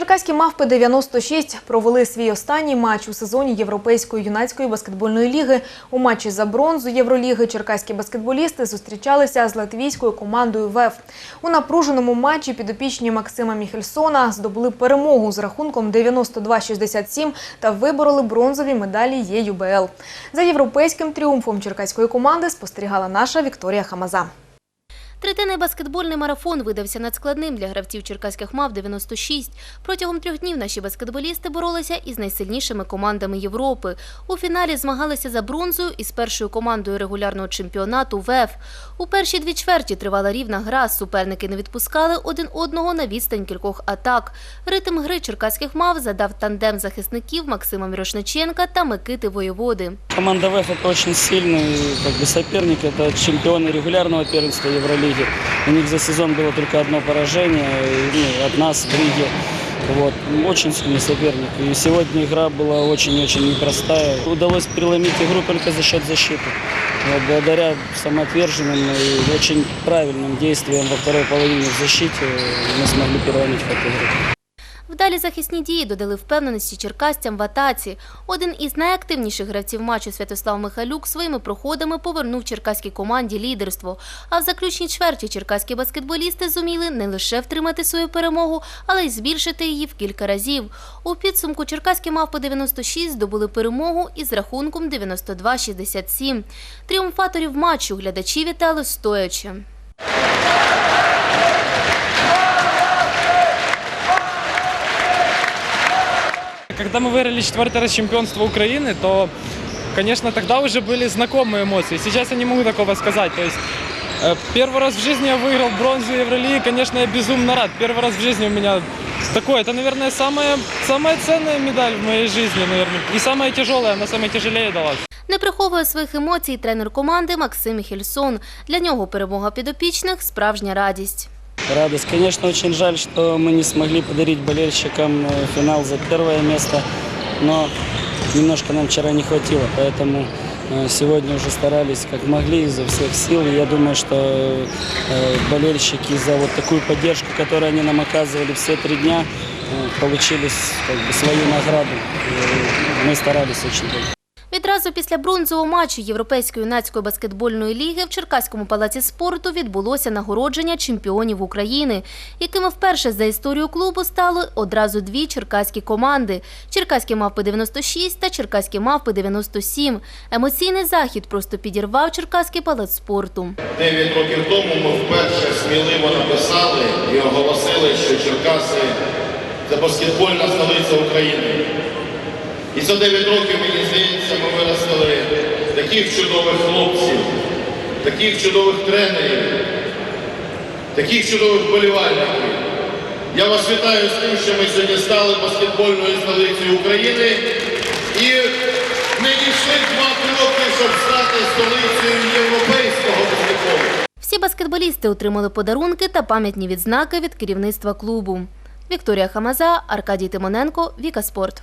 Черкаські мавпи 96 провели свій останній матч у сезоні Європейської юнацької баскетбольної ліги. У матчі за бронзу Євроліги черкаські баскетболісти зустрічалися з латвійською командою ВЕФ. У напруженому матчі підопічні Максима Міхельсона здобули перемогу з рахунком 92-67 та вибороли бронзові медалі ЄЮБЛ. За європейським тріумфом черкаської команди спостерігала наша Вікторія Хамаза. Третинний баскетбольний марафон видався надскладним для гравців черкаських мав 96. Протягом трьох днів наші баскетболісти боролися із найсильнішими командами Європи. У фіналі змагалися за бронзою із першою командою регулярного чемпіонату ВЕФ. У перші дві чверті тривала рівна гра. Суперники не відпускали один одного на відстань кількох атак. Ритм гри черкаських мав задав тандем захисників Максима Мірошниченка та Микити Воєводи. Команда ВЭФ это очень сильный как бы, соперник, это чемпионы регулярного первенства Евролиги. У них за сезон было только одно поражение ну, от нас в Риге. Вот. Очень сильный соперник. И сегодня игра была очень-очень непростая. Удалось переломить игру только за счет защиты. Вот, благодаря самоотверженным и очень правильным действиям во второй половине в защите мы смогли переломить ход игры. Вдалі захисні дії додали впевненості черкасцям в атаці. Один із найактивніших гравців матчу Святослав Михайлюк своїми проходами повернув черкаській команді лідерство. А в заключній чверті черкаські баскетболісти зуміли не лише втримати свою перемогу, але й збільшити її в кілька разів. У підсумку черкаські мавпи 96 здобули перемогу із рахунком 92-67. Тріумфаторів матчу глядачі вітали стоячи. Когда мы выиграли четвертый раз чемпионство Украины, то, конечно, тогда уже были знакомые эмоции. Сейчас я не могу такого сказать. То есть э, первый раз в жизни я выиграл бронзу Евролиги, конечно, я безумно рад. Первый раз в жизни у меня такое. Это, наверное, самая, самая ценная медаль в моей жизни, наверное. И самая тяжелая, она самая тяжелее далась. Не приховує своїх емоцій тренер команди Максим Міхельсон. Для нього перемога підопічних – справжня радість. Радость. Конечно, очень жаль, что мы не смогли подарить болельщикам э, финал за первое место, но немножко нам вчера не хватило, поэтому э, сегодня уже старались как могли изо всех сил. Я думаю, что э, болельщики за вот такую поддержку, которую они нам оказывали все три дня, получили как бы, свою награду. И Мы старались очень долго. Відразу після бронзового матчу Європейської юнацької баскетбольної ліги в Черкаському палаці спорту відбулося нагородження чемпіонів України, якими вперше за історію клубу стали одразу дві черкаські команди – Черкаські мавпи 96 та Черкаські мавпи 97. Емоційний захід просто підірвав Черкаський палац спорту. Дев'ять років тому ми вперше сміливо написали і оголосили, що Черкаси це баскетбольна столиця України. І за 9 років, мені здається, ми виростили таких чудових хлопців, таких чудових тренерів, таких чудових вболівальників. Я вас вітаю з тим, що ми сьогодні стали баскетбольною столицею України. І ми дійшли два кроки, щоб стати столицею європейського баскетболу. Всі баскетболісти отримали подарунки та пам'ятні відзнаки від керівництва клубу. Вікторія Хамаза, Аркадій Тимоненко, Віка Спорт.